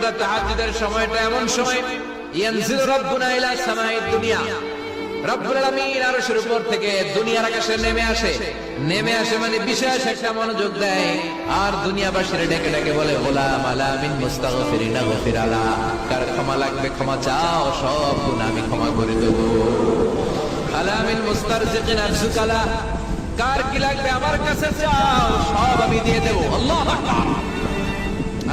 তাহাজ্জুদের সময়টা এমন সময়। ইয়ানজিল রাব্বুনা ইলা সামাইদ দুনিয়া। রব্বুল আলামিন আরশের উপর থেকে দুনিয়ার আকাশে নেমে আসে। নেমে আসে মানে বিশেষ একটা মনোযোগ দেয়। আর দুনিয়াবাসীর ডেকে ডেকে বলে আলা মিন মুস্তাগফিরিনা গফির আলা। কার ক্ষমা লাগবে, ক্ষমা চাও, সব গুনাহ আমি ক্ষমা করে দেব। আলা মিন মুস্তারজিকিন কার কি লাগবে আমার কাছে চাও?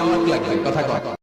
তো লাগবে কথা কথা